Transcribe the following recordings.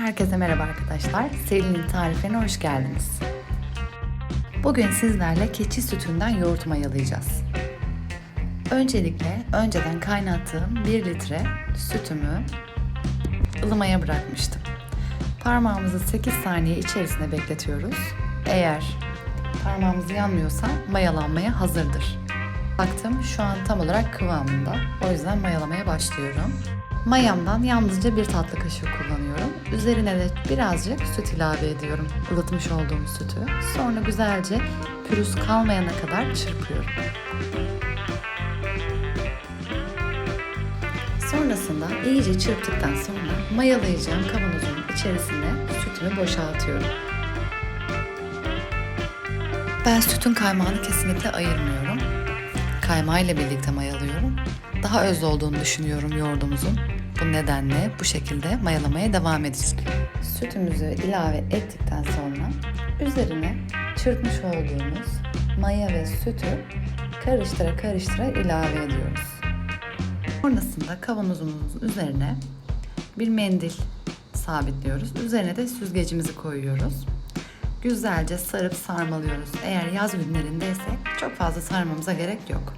Herkese merhaba arkadaşlar. Selin'in tarifine hoş geldiniz. Bugün sizlerle keçi sütünden yoğurt mayalayacağız. Öncelikle önceden kaynattığım 1 litre sütümü ılımaya bırakmıştım. Parmağımızı 8 saniye içerisinde bekletiyoruz. Eğer parmağımız yanmıyorsa mayalanmaya hazırdır. Baktım şu an tam olarak kıvamında. O yüzden mayalamaya başlıyorum. Mayamdan yalnızca bir tatlı kaşığı kullanıyorum. Üzerine de birazcık süt ilave ediyorum. Ilıtmış olduğum sütü. Sonra güzelce pürüz kalmayana kadar çırpıyorum. Sonrasında iyice çırptıktan sonra mayalayacağım kavanozumun içerisine sütümü boşaltıyorum. Ben sütün kaymağını kesinlikle ayırmıyorum. Kaymağıyla birlikte mayalıyorum. Daha öz olduğunu düşünüyorum yoğurdumuzun. Bu nedenle bu şekilde mayalamaya devam edeceğiz. Sütümüzü ilave ettikten sonra üzerine çırpmış olduğumuz maya ve sütü karıştıra karıştıra ilave ediyoruz. Sonrasında kavanozumuzun üzerine bir mendil sabitliyoruz. Üzerine de süzgecimizi koyuyoruz. Güzelce sarıp sarmalıyoruz. Eğer yaz günlerindeysek çok fazla sarmamıza gerek yok.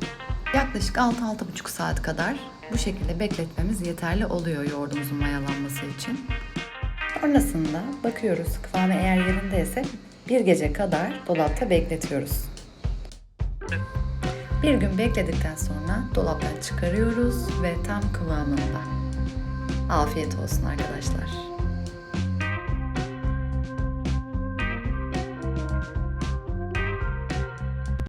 Yaklaşık 6-6,5 saat kadar bu şekilde bekletmemiz yeterli oluyor yoğurdumuzun mayalanması için. Sonrasında bakıyoruz kıvamı eğer yerindeyse bir gece kadar dolapta bekletiyoruz. Bir gün bekledikten sonra dolaptan çıkarıyoruz ve tam kıvamında. Afiyet olsun arkadaşlar.